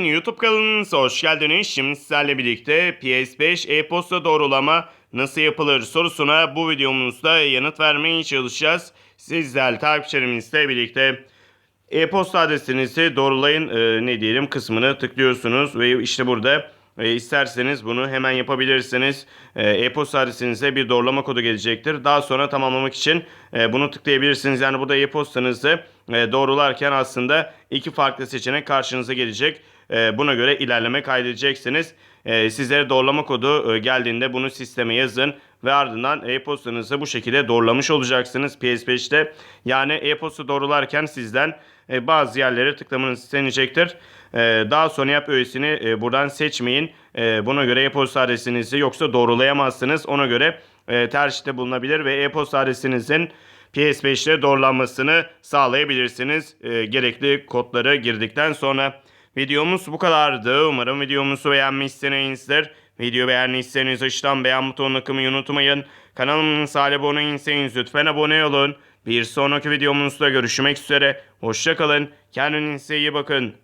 Emin YouTube kanalınıza hoş geldiniz. Şimdi sizlerle birlikte PS5 e-posta doğrulama nasıl yapılır sorusuna bu videomuzda yanıt vermeye çalışacağız. Sizler takipçilerimizle birlikte e-posta adresinizi doğrulayın e, ne diyelim kısmını tıklıyorsunuz ve işte burada e, isterseniz bunu hemen yapabilirsiniz. E, E-posta adresinize bir doğrulama kodu gelecektir. Daha sonra tamamlamak için e, bunu tıklayabilirsiniz. Yani burada e-postanızı e, doğrularken aslında iki farklı seçenek karşınıza gelecek. E, buna göre ilerleme kaydedeceksiniz. E, sizlere doğrulama kodu e, geldiğinde bunu sisteme yazın ve ardından e-postanızı bu şekilde doğrulamış olacaksınız PS5'te. Yani e-posta doğrularken sizden e, bazı yerlere tıklamanız istenecektir. E, daha sonra yap öğesini e, buradan seçmeyin. Buna göre e-posta adresinizi yoksa doğrulayamazsınız. Ona göre e, tercihte bulunabilir ve e-posta adresinizin PS5'te doğrulanmasını sağlayabilirsiniz. Gerekli kodları girdikten sonra. Videomuz bu kadardı. Umarım videomuzu beğenmişsinizdir. Video beğendiyseniz aşağıdan beğen butonuna kılmayı unutmayın. Kanalımıza abone değilseniz lütfen abone olun. Bir sonraki videomuzda görüşmek üzere. Hoşçakalın. Kendinize iyi bakın.